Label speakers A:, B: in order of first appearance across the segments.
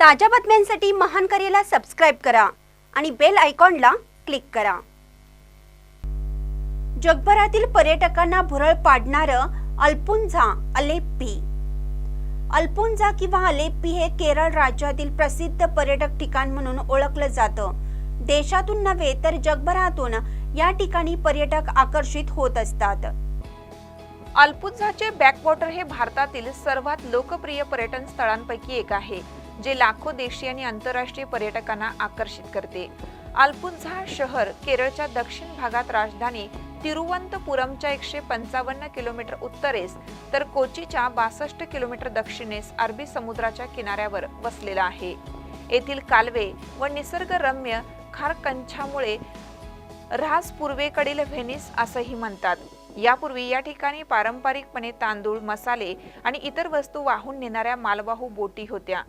A: ताज्या बातम्यांसाठी महान करेला सबस्क्राईब करा आणि बेल आयकॉनला क्लिक करा. जगभरातील पर्यटकांना भुरळ पाडणारं अल्पुंझा अलेप्पी. अल्पुंझा किंवा अलेप्पी हे केरळ राज्यातील प्रसिद्ध पर्यटक ठिकाण म्हणून ओळखलं जातं. देशातून नव्हे तर जगभरातून या ठिकाणी पर्यटक आकर्षित होत असतात.
B: अल्पुझाचे बॅकवॉटर हे भारतातील सर्वात लोकप्रिय पर्यटन स्थळांपैकी एक आहे. जे लाखो देशी आणि आंतरराष्ट्रीय पर्यटकांना आकर्षित करते. अल्पुझा शहर केरळच्या दक्षिण भागात राजधानी तिरुवंतपुरमच्या एकशे पंचावन्न किलोमीटर उत्तरेस तर कोचीच्या बासष्ट किलोमीटर दक्षिणेस अरबी समुद्राच्या किनाऱ्यावर वसलेला आहे. येथील कालवे व निसर्गरम्य खारकंछामुळे ऱ्हास पूर्वेकडील व्हेनिस असंही म्हणतात. यापूर्वी या ठिकाणी पारंपरिकपणे तांदूळ मसाले आणि इतर वस्तू वाहून नेणाऱ्या मालवाहू बोटी होत्या.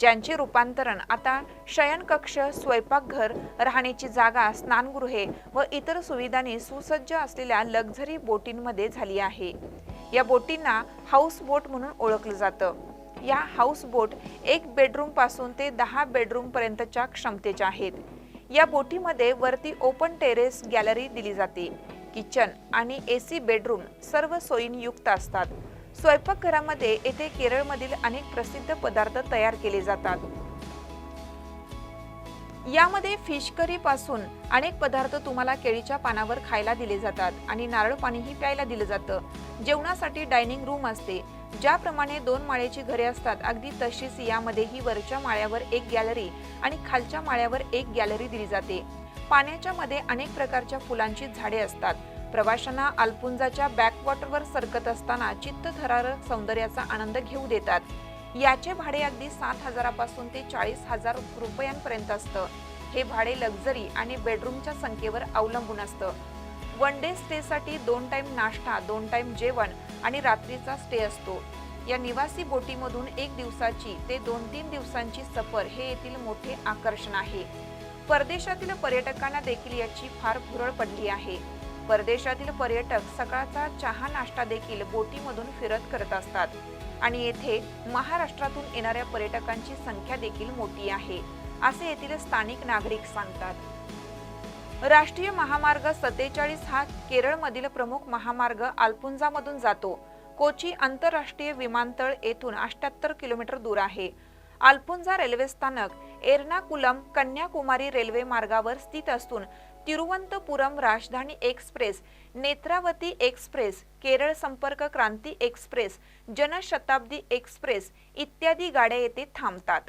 B: ज्यांचे रूपांतरण आता शयनकक्ष स्वयंपाकघर राहण्याची जागा स्नानगृहे व इतर सुविधांनी सुसज्ज असलेल्या लक्झरी बोटींमध्ये झाली आहे. या बोटींना हाऊस बोट म्हणून ओळखलं जातं. या हाऊस बोट एक बेडरूमपासून ते दहा बेडरूम पर्यंतच्या क्षमतेच्या आहेत. या बोटीमध्ये वरती ओपन टेरेस गॅलरी दिली जाते. किचन आणि एसी बेडरूम सर्व सोयींयुक्त असतात. स्वयंपाकघरामध्ये येथे केरळमधील अनेक प्रसिद्ध पदार्थ तयार केले जातात. यामध्ये फिश करी पासून अनेक पदार्थ तुम्हाला केळीच्या पानावर खायला दिले जातात आणि नारळ पाणीही प्यायला दिलं जातं. जेवणासाठी डायनिंग रूम असते ज्याप्रमाणे दोन माळ्याची घरे असतात अगदी तशीच यामध्येही वरच्या माळ्यावर एक गॅलरी आणि खालच्या माळ्यावर एक गॅलरी दिली जाते. पाण्याच्या मध्ये अनेक प्रकारच्या फुलांची झाडे असतात. प्रवाशांना अल्पुंजाच्या बॅकवॉटरवर सरकत असताना चित्तथरारक सौंदर्याचा आनंद घेऊ देतात. याचे भाडे अगदी सात हजारापासून ते चाळीस हजार रुपयांपर्यंत असतं. हे भाडे लक्झरी आणि बेडरूमच्या संख्येवर अवलंबून असतं. वन डे स्टेसाठी दोन टाईम नाश्ता दोन टाईम जेवण आणि रात्रीचा स्टे असतो. या निवासी बोटीमधून एक दिवसाची ते दोन तीन दिवसांची सफर हे येथील मोठे आकर्षण आहे. परदेशातील पर्यटकांना देखील याची फार भुरळ पडली आहे. परदेशातील पर्यटक सकाळचा चहा नाश्ता देखील बोटीमधून फिरत करत असतात. आणि येथे महाराष्ट्रातून येणाऱ्या पर्यटकांची संख्या देखील मोठी आहे असे येथील स्थानिक नागरिक सांगतात. राष्ट्रीय महामार्ग सत्तेचाळीस हा केरळमधील प्रमुख महामार्ग आल्पुंजामधून जातो. कोची आंतरराष्ट्रीय विमानतळ येथून अठ्याहत्तर किलोमीटर दूर आहे. आल्पुंजा रेल्वे स्थानक एर्नाकुलम कन्याकुमारी रेल्वे मार्गावर स्थित असून तिरुवनंतपुरम राजधानी एक्सप्रेस नेत्रावती एक्सप्रेस केरळ संपर्क क्रांती एक्सप्रेस जनशताब्दी एक्सप्रेस इत्यादी गाड्या येथे थांबतात.